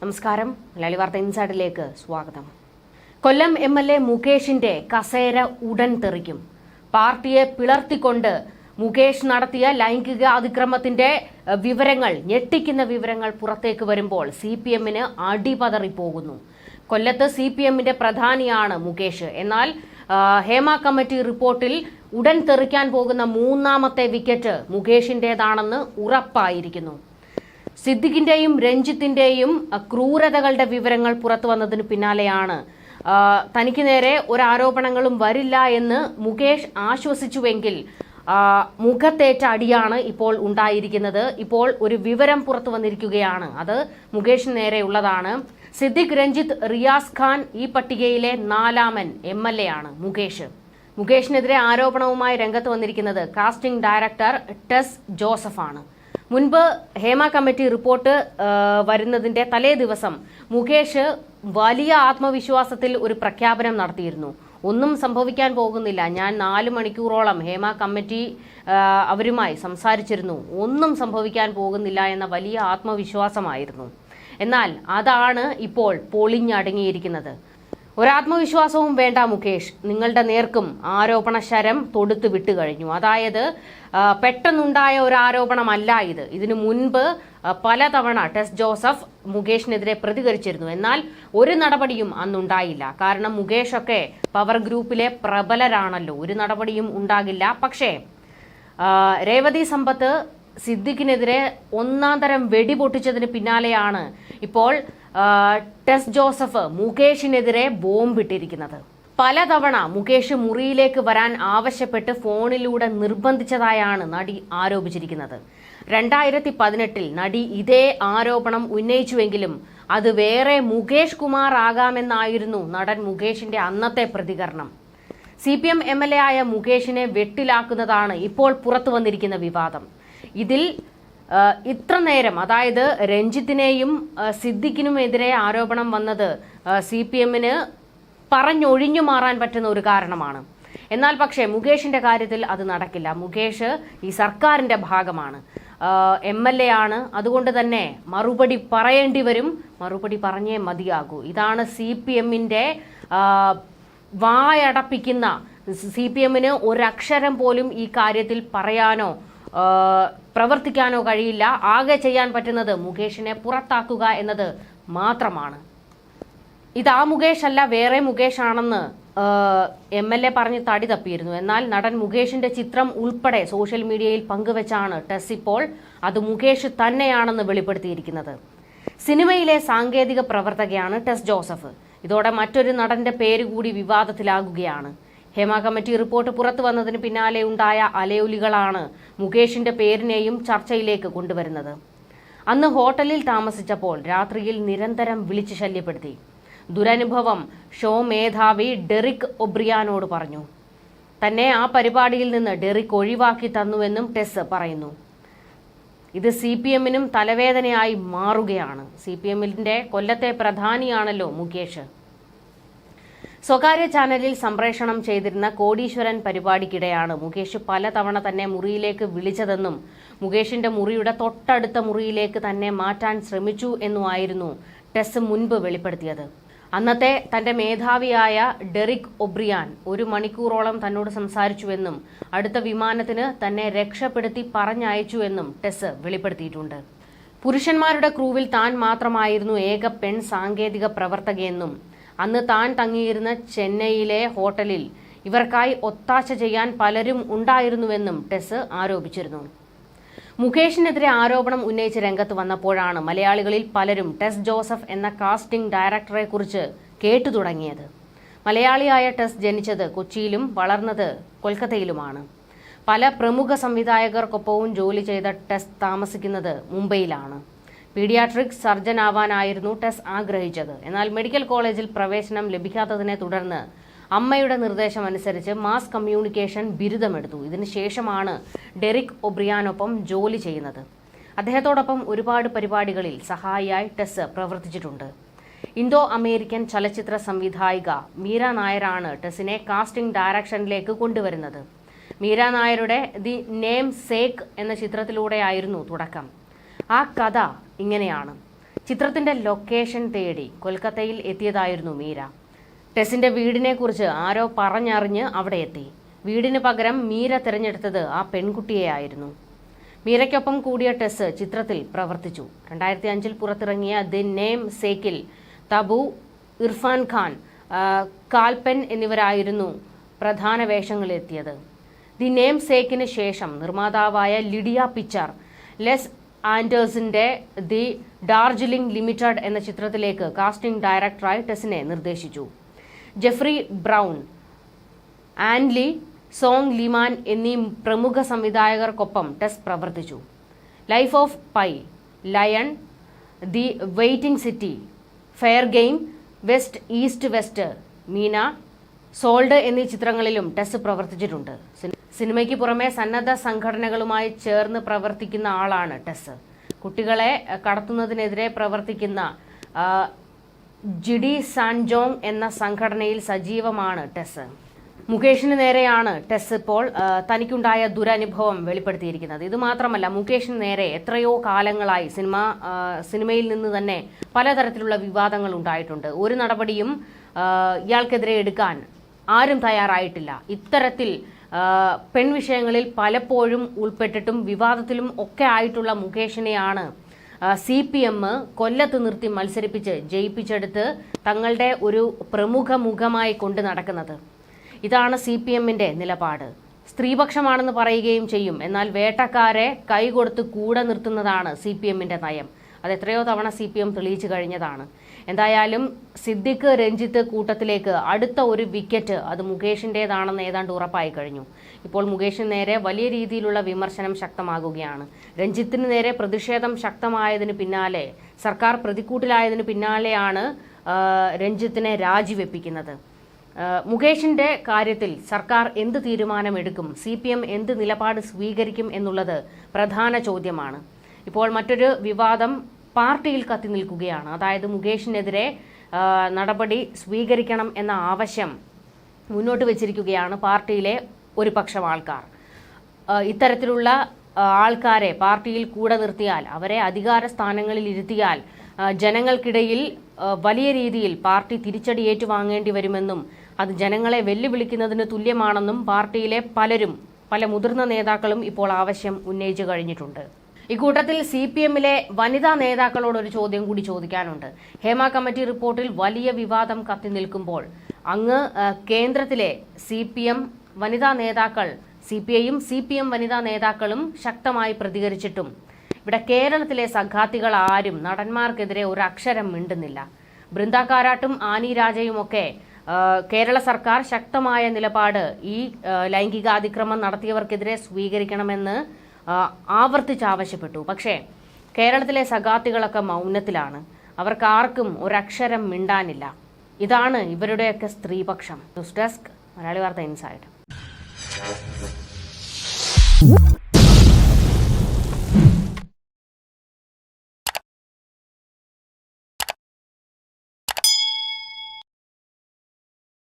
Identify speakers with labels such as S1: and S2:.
S1: നമസ്കാരം. മലയാളി വാർത്ത ഇൻസൈഡിലേക്ക് സ്വാഗതം. കൊല്ലം എം എൽ എ മുകേഷിന്റെ കസേര ഉടൻ തെറിക്കും. പാർട്ടിയെ പിളർത്തിക്കൊണ്ട് മുകേഷ് നടത്തിയ ലൈംഗിക അതിക്രമത്തിന്റെ വിവരങ്ങൾ ഞെട്ടിക്കുന്ന വിവരങ്ങൾ പുറത്തേക്ക് വരുമ്പോൾ സി പി എമ്മിന് അടിപതറിപ്പോകുന്നു കൊല്ലത്ത് സി പി എമ്മിന്റെ പ്രധാനിയാണ് മുകേഷ്. എന്നാൽ ഹേമ കമ്മിറ്റി റിപ്പോർട്ടിൽ ഉടൻ തെറിക്കാൻ പോകുന്ന മൂന്നാമത്തെ വിക്കറ്റ് മുകേഷിന്റേതാണെന്ന് ഉറപ്പായിരിക്കുന്നു. സിദ്ദിഖിന്റെയും രഞ്ജിത്തിന്റെയും ക്രൂരതകളുടെ വിവരങ്ങൾ പുറത്തു വന്നതിന് പിന്നാലെയാണ്. തനിക്ക് നേരെ ഒരാരോപണങ്ങളും വരില്ല എന്ന് മുകേഷ് ആശ്വസിച്ചുവെങ്കിൽ മുഖത്തേറ്റ അടിയാണ് ഇപ്പോൾ ഉണ്ടായിരിക്കുന്നത്. ഇപ്പോൾ ഒരു വിവരം പുറത്തു വന്നിരിക്കുകയാണ്. അത് മുകേഷിന് നേരെയുള്ളതാണ് സിദ്ദിഖ് രഞ്ജിത്ത് റിയാസ് ഖാൻ ഈ പട്ടികയിലെ നാലാമൻ എം എൽ എ ആണ് മുകേഷ്. മുകേഷിനെതിരെ ആരോപണവുമായി രംഗത്ത് വന്നിരിക്കുന്നത് കാസ്റ്റിംഗ് ഡയറക്ടർ ടെസ് ജോസഫാണ്. മുൻപ് ഹേമ കമ്മിറ്റി റിപ്പോർട്ട് വരുന്നതിന്റെ തലേ ദിവസം മുകേഷ് വലിയ ആത്മവിശ്വാസത്തിൽ ഒരു പ്രഖ്യാപനം നടത്തിയിരുന്നു. ഒന്നും സംഭവിക്കാൻ പോകുന്നില്ല. ഞാൻ നാല് മണിക്കൂറോളം ഹേമ കമ്മിറ്റി അവരുമായി സംസാരിച്ചിരുന്നു. ഒന്നും സംഭവിക്കാൻ പോകുന്നില്ല എന്ന വലിയ ആത്മവിശ്വാസമായിരുന്നു. എന്നാൽ അതാണ് ഇപ്പോൾ പൊളിഞ്ഞടങ്ങിയിരിക്കുന്നത്. ഒരാത്മവിശ്വാസവും വേണ്ട മുകേഷ്. നിങ്ങളുടെ നേർക്കും ആരോപണ ശരം തൊടുത്ത് വിട്ടുകഴിഞ്ഞു അതായത് പെട്ടെന്നുണ്ടായ ഒരു ആരോപണമല്ല ഇത്. ഇതിനു മുൻപ് പലതവണ ടെസ് ജോസഫ് മുകേഷിനെതിരെ പ്രതികരിച്ചിരുന്നു. എന്നാൽ ഒരു നടപടിയും അന്നുണ്ടായില്ല. കാരണം മുകേഷ് ഒക്കെ പവർ ഗ്രൂപ്പിലെ പ്രബലരാണല്ലോ. ഒരു നടപടിയും ഉണ്ടാകില്ല. പക്ഷേ രേവതി സമ്പത്ത് സിദ്ദിഖിനെതിരെ ഒന്നാം തരം വെടിപൊട്ടിച്ചതിന് പിന്നാലെയാണ് ഇപ്പോൾ ടെസ് ജോസഫ് മുകേഷിനെതിരെ ബോംബിട്ടിരിക്കുന്നത് പലതവണ മുകേഷ് മുറിയിലേക്ക് വരാൻ ആവശ്യപ്പെട്ട് ഫോണിലൂടെ നിർബന്ധിച്ചതായാണ് നടി ആരോപിച്ചിരിക്കുന്നത്. രണ്ടായിരത്തി പതിനെട്ടിൽ നടി ഇതേ ആരോപണം ഉന്നയിച്ചുവെങ്കിലും അത് വേറെ മുകേഷ് കുമാർ ആകാമെന്നായിരുന്നു നടൻ മുകേഷിന്റെ അന്നത്തെ പ്രതികരണം. C P M M L A ആയ മുകേഷിനെ വെട്ടിലാക്കുന്നതാണ് ഇപ്പോൾ പുറത്തു വന്നിരിക്കുന്ന വിവാദം. ഇതിൽ ഇത്ര നേരം അതായത് രഞ്ജിത്തിനെയും സിദ്ദിഖിനും സിദ്ദിഖിനുമെതിരെ ആരോപണം വന്നത് സി പി എമ്മിന് പറഞ്ഞൊഴിഞ്ഞു മാറാൻ പറ്റുന്ന ഒരു കാരണമാണ്. എന്നാൽ പക്ഷേ മുകേഷിന്റെ കാര്യത്തിൽ അത് നടക്കില്ല. മുകേഷ് ഈ സർക്കാരിന്റെ ഭാഗമാണ്. എം എൽ എ ആണ്. അതുകൊണ്ട് തന്നെ മറുപടി പറയേണ്ടി വരും. മറുപടി പറഞ്ഞേ മതിയാകൂ. ഇതാണ് സി പി എമ്മിന്റെ വായടപ്പിക്കുന്ന സി പി എമ്മിന് ഒരക്ഷരം പോലും ഈ കാര്യത്തിൽ പറയാനോ പ്രവർത്തിക്കാനോ കഴിയില്ല. ആകെ ചെയ്യാൻ പറ്റുന്നത് മുകേഷിനെ പുറത്താക്കുക എന്നത് മാത്രമാണ്. ഇത് ആ മുകേഷ് അല്ല വേറെ മുകേഷ് ആണെന്ന് എം എൽ എ പറഞ്ഞ് തടി തപ്പിയിരുന്നു. എന്നാൽ നടൻ മുകേഷിന്റെ ചിത്രം ഉൾപ്പെടെ സോഷ്യൽ മീഡിയയിൽ പങ്കുവച്ചാണ് ടെസ് ഇപ്പോൾ അത് മുകേഷ് തന്നെയാണെന്ന് വെളിപ്പെടുത്തിയിരിക്കുന്നത്. സിനിമയിലെ സാങ്കേതിക പ്രവർത്തകയാണ് ടെസ് ജോസഫ്. ഇതോടെ മറ്റൊരു നടന്റെ പേര് കൂടി വിവാദത്തിലാകുകയാണ്. ഹേമ കമ്മിറ്റി റിപ്പോർട്ട് പുറത്തു വന്നതിന് പിന്നാലെ ഉണ്ടായ അലയൊലികളാണ് മുകേഷിന്റെ പേരിനെയും ചർച്ചയിലേക്ക് കൊണ്ടുവരുന്നത്. അന്ന് ഹോട്ടലിൽ താമസിച്ചപ്പോൾ രാത്രിയിൽ നിരന്തരം വിളിച്ച് ശല്യപ്പെടുത്തി. ദുരനുഭവം ഷോ മേധാവി ഡെറിക് ഒബ്രിയാനോട് പറഞ്ഞു. തന്നെ ആ പരിപാടിയിൽ നിന്ന് ഡെറിക് ഒഴിവാക്കി തന്നുവെന്നും ടെസ് പറയുന്നു. ഇത് സി പി എമ്മിനും തലവേദനയായി മാറുകയാണ്. സി പി എമ്മിന്റെ കൊല്ലത്തെ പ്രധാനിയാണല്ലോ മുകേഷ്. സ്വകാര്യ ചാനലിൽ സംപ്രേഷണം ചെയ്തിരുന്ന കോടീശ്വരൻ പരിപാടിക്കിടെയാണ് മുകേഷ് പലതവണ തന്നെ മുറിയിലേക്ക് വിളിച്ചതെന്നും മുകേഷിന്റെ മുറിയുടെ തൊട്ടടുത്ത മുറിയിലേക്ക് തന്നെ മാറ്റാൻ ശ്രമിച്ചു എന്നുമായിരുന്നു ടെസ് മുൻപ് വെളിപ്പെടുത്തിയത്. അന്നത്തെ തന്റെ മേധാവിയായ ഡെറിക് ഒബ്രിയാൻ ഒരു മണിക്കൂറോളം തന്നോട് സംസാരിച്ചുവെന്നും അടുത്ത വിമാനത്തിന് തന്നെ രക്ഷപ്പെടുത്തി പറഞ്ഞയച്ചുവെന്നും ടെസ് വെളിപ്പെടുത്തിയിട്ടുണ്ട്. പുരുഷന്മാരുടെ ക്രൂവിൽ താൻ മാത്രമായിരുന്നു ഏക പെൺ സാങ്കേതിക പ്രവർത്തകയെന്നും അന്ന് താൻ തങ്ങിയിരുന്ന ചെന്നൈയിലെ ഹോട്ടലിൽ ഇവർക്കായി ഒത്താശ ചെയ്യാൻ പലരും ഉണ്ടായിരുന്നുവെന്നും ടെസ് ആരോപിച്ചിരുന്നു. മുകേഷിനെതിരെ ആരോപണം ഉന്നയിച്ച് രംഗത്ത് വന്നപ്പോഴാണ് മലയാളികളിൽ പലരും ടെസ് ജോസഫ് എന്ന കാസ്റ്റിംഗ് ഡയറക്ടറെ കുറിച്ച് കേട്ടു തുടങ്ങിയത്. മലയാളിയായ ടെസ് ജനിച്ചത് കൊച്ചിയിലും വളർന്നത് കൊൽക്കത്തയിലുമാണ്. പല പ്രമുഖ സംവിധായകർക്കൊപ്പവും ജോലി ചെയ്ത ടെസ് താമസിക്കുന്നത് മുംബൈയിലാണ്. പീഡിയാട്രിക് സർജൻ ആവാനായിരുന്നു ടെസ് ആഗ്രഹിച്ചത്. എന്നാൽ മെഡിക്കൽ കോളേജിൽ പ്രവേശനം ലഭിക്കാത്തതിനെ തുടർന്ന് അമ്മയുടെ നിർദ്ദേശം അനുസരിച്ച് മാസ് കമ്മ്യൂണിക്കേഷൻ ബിരുദമെടുത്തു. ഇതിനുശേഷമാണ് ഡെറിക് ഒബ്രിയാനൊപ്പം ജോലി ചെയ്യുന്നത്. അദ്ദേഹത്തോടൊപ്പം ഒരുപാട് പരിപാടികളിൽ സഹായിയായി ടെസ് പ്രവർത്തിച്ചിട്ടുണ്ട്. ഇന്തോ അമേരിക്കൻ ചലച്ചിത്ര സംവിധായിക മീര നായരാണ് ടെസിനെ കാസ്റ്റിംഗ് ഡയറക്ഷനിലേക്ക് കൊണ്ടുവരുന്നത്. മീര നായരുടെ ദി നെയിം സേക്ക് എന്ന ചിത്രത്തിലൂടെയായിരുന്നു തുടക്കം. ആ കഥ ഇങ്ങനെയാണ്. ചിത്രത്തിന്റെ ലൊക്കേഷൻ തേടി കൊൽക്കത്തയിൽ എത്തിയതായിരുന്നു മീര. ടെസിന്റെ വീടിനെ കുറിച്ച് ആരോ പറഞ്ഞറിഞ്ഞ് അവിടെ എത്തി. വീടിന് പകരം മീര തിരഞ്ഞെടുത്തത് ആ പെൺകുട്ടിയെയായിരുന്നു. മീരയ്ക്കൊപ്പം കൂടിയ ടെസ് ചിത്രത്തിൽ പ്രവർത്തിച്ചു. രണ്ടായിരത്തി അഞ്ചിൽ പുറത്തിറങ്ങിയ ദി നെയിം സേക്കിൽ തബു ഇർഫാൻ ഖാൻ കാൽപെൻ എന്നിവരായിരുന്നു പ്രധാന വേഷങ്ങളിലെത്തിയത്. ദി നെയിം സേക്കിന് ശേഷം നിർമ്മാതാവായ ലിഡിയ പിച്ചർ ലെസ് ആൻഡേഴ്സിന്റെ ദി ഡാർജിലിംഗ് ലിമിറ്റഡ് എന്ന ചിത്രത്തിലേക്ക് കാസ്റ്റിംഗ് ഡയറക്ടറായി ടെസിനെ നിർദ്ദേശിച്ചു. ജെഫ്രി ബ്രൗൺ ആൻലി സോങ് ലിമാൻ എന്നീ പ്രമുഖ സംവിധായകർക്കൊപ്പം ടെസ് പ്രവർത്തിച്ചു. Life of Pi Lion the Waiting City Fair Game West East West Meena Sold എന്നീ ചിത്രങ്ങളിലും ടെസ് പ്രവർത്തിച്ചിട്ടുണ്ട്. സിനിമയ്ക്ക് പുറമെ സന്നദ്ധ സംഘടനകളുമായി ചേർന്ന് പ്രവർത്തിക്കുന്ന ആളാണ് ടെസ്. കുട്ടികളെ കടത്തുന്നതിനെതിരെ പ്രവർത്തിക്കുന്ന ജിഡി സാൻജോങ് എന്ന സംഘടനയിൽ സജീവമാണ് ടെസ്. മുകേഷിന് നേരെയാണ് ടെസ് ഇപ്പോൾ തനിക്കുണ്ടായ ദുരനുഭവം വെളിപ്പെടുത്തിയിരിക്കുന്നത്. ഇത് മാത്രമല്ല മുകേഷിന് നേരെ എത്രയോ കാലങ്ങളായി സിനിമ സിനിമയിൽ നിന്ന് തന്നെ പലതരത്തിലുള്ള വിവാദങ്ങൾ ഉണ്ടായിട്ടുണ്ട്. ഒരു നടപടിയും ഇയാൾക്കെതിരെ എടുക്കാൻ ആരും തയ്യാറായിട്ടില്ല. ഇത്തരത്തിൽ പെൺവിഷയങ്ങളിൽ പലപ്പോഴും ഉൾപ്പെട്ടിട്ടും വിവാദത്തിലും ഒക്കെ ആയിട്ടുള്ള മുകേഷിനെയാണ് സി പി എം കൊല്ലത്ത് നിർത്തി മത്സരിപ്പിച്ച് ജയിപ്പിച്ചെടുത്ത് തങ്ങളുടെ ഒരു പ്രമുഖ മുഖമായി കൊണ്ട് നടക്കുന്നത്. ഇതാണ് സി പി എമ്മിന്റെ നിലപാട്. സ്ത്രീപക്ഷമാണെന്ന് പറയുകയും ചെയ്യും. എന്നാൽ വേട്ടക്കാരെ കൈകൊടുത്ത് കൂടെ നിർത്തുന്നതാണ് സി പി എമ്മിന്റെ നയം. അത് എത്രയോ തവണ സി പി എം തെളിയിച്ചു കഴിഞ്ഞതാണ്. എന്തായാലും സിദ്ദിഖ് രഞ്ജിത്ത് കൂട്ടത്തിലേക്ക് അടുത്ത ഒരു വിക്കറ്റ് അത് മുകേഷിന്റെതാണെന്ന് ഏതാണ്ട് ഉറപ്പായി കഴിഞ്ഞു. ഇപ്പോൾ മുകേഷിന് നേരെ വലിയ രീതിയിലുള്ള വിമർശനം ശക്തമാകുകയാണ്. രഞ്ജിത്തിന് നേരെ പ്രതിഷേധം ശക്തമായതിന് പിന്നാലെ സർക്കാർ പ്രതിക്കൂട്ടിലായതിന് പിന്നാലെയാണ് രഞ്ജിത്തിനെ രാജിവെപ്പിക്കുന്നത്. മുകേഷിന്റെ കാര്യത്തിൽ സർക്കാർ എന്ത് തീരുമാനമെടുക്കും സി പി എം എന്ത് നിലപാട് സ്വീകരിക്കും എന്നുള്ളത് പ്രധാന ചോദ്യമാണ്. ഇപ്പോൾ മറ്റൊരു വിവാദം പാർട്ടിയിൽ കത്തി നിൽക്കുകയാണ്. അതായത് മുകേഷിനെതിരെ നടപടി സ്വീകരിക്കണം എന്ന ആവശ്യം മുന്നോട്ട് വെച്ചിരിക്കുകയാണ് പാർട്ടിയിലെ ഒരു പക്ഷം ആൾക്കാർ. ഇത്തരത്തിലുള്ള ആൾക്കാരെ പാർട്ടിയിൽ കൂടെ നിർത്തിയാൽ അവരെ അധികാര സ്ഥാനങ്ങളിൽ ഇരുത്തിയാൽ ജനങ്ങൾക്കിടയിൽ വലിയ രീതിയിൽ പാർട്ടി തിരിച്ചടി ഏറ്റുവാങ്ങേണ്ടി വരുമെന്നും അത് ജനങ്ങളെ വെല്ലുവിളിക്കുന്നതിന് തുല്യമാണെന്നും പാർട്ടിയിലെ പലരും പല മുതിർന്ന നേതാക്കളും ഇപ്പോൾ ആവശ്യം ഉന്നയിച്ചു കഴിഞ്ഞിട്ടുണ്ട്. ഇക്കൂട്ടത്തിൽ സി പി എമ്മിലെ വനിതാ നേതാക്കളോട് ഒരു ചോദ്യം കൂടി ചോദിക്കാനുണ്ട്. ഹേമ കമ്മിറ്റി റിപ്പോർട്ടിൽ വലിയ വിവാദം കത്തി നിൽക്കുമ്പോൾ അങ്ങ് കേന്ദ്രത്തിലെ സി പി എം വനിതാ നേതാക്കൾ സി പി ഐയും സി പി എം വനിതാ നേതാക്കളും ശക്തമായി പ്രതികരിച്ചിട്ടും ഇവിടെ കേരളത്തിലെ സംഘാത്തികൾ ആരും നടന്മാർക്കെതിരെ ഒരു അക്ഷരം മിണ്ടുന്നില്ല. ബൃന്ദ കാരാട്ടും ആനി രാജയും ഒക്കെ കേരള സർക്കാർ ശക്തമായ നിലപാട് ഈ ലൈംഗികാതിക്രമം നടത്തിയവർക്കെതിരെ സ്വീകരിക്കണമെന്ന് ആവർത്തിച്ച് ആവശ്യപ്പെട്ടു പക്ഷേ കേരളത്തിലെ സഖാത്തികളൊക്കെ മൗനത്തിലാണ്. അവർക്ക് ആർക്കും ഒരക്ഷരം മിണ്ടാനില്ല. ഇതാണ് ഇവരുടെയൊക്കെ സ്ത്രീപക്ഷം. ന്യൂസ് ഡെസ്ക് മലയാളി വാർത്ത ഇൻസൈഡ്.